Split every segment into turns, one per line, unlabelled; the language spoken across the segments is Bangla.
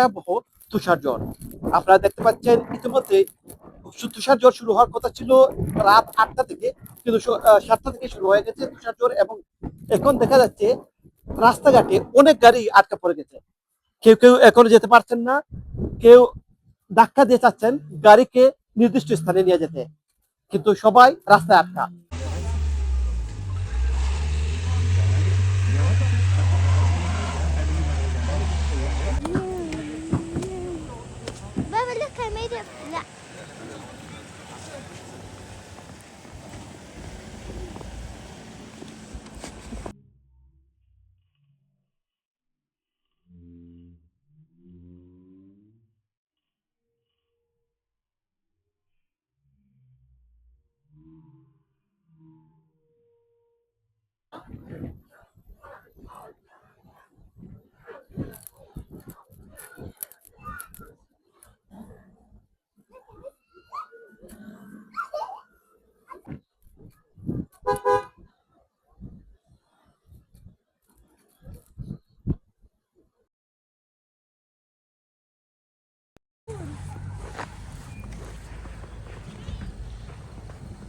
ভয়াবহ তুষার ঝড়। আপনারা দেখতে পাচ্ছেন, ইতিমধ্যে তুষার ঝড় শুরু হওয়ার কথা ছিল রাত আটটা থেকে, কিন্তু সাতটা থেকে শুরু হয়ে গেছে তুষার ঝড় এবং এখন দেখা যাচ্ছে রাস্তাঘাটে অনেক গাড়ি আটকা পড়ে গেছে। কেউ কেউ এখনও যেতে পারছেন না, কেউ ধাক্কা দিয়ে চাচ্ছেন গাড়িকে নির্দিষ্ট স্থানে নিয়ে যেতে। কিন্তু সবাই রাস্তায় আটকা।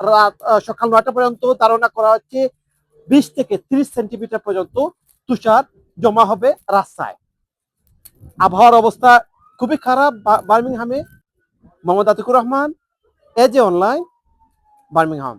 রাত সকাল নয়টা পর্যন্ত ধারণা করা হচ্ছে বিশ থেকে ত্রিশ সেন্টিমিটার পর্যন্ত তুষার জমা হবে রাস্তায়। আবহাওয়ার অবস্থা খুবই খারাপ বার্মিংহামে। মোহাম্মদ আতিকুর রহমান এজে অনলাইন বার্মিংহাম।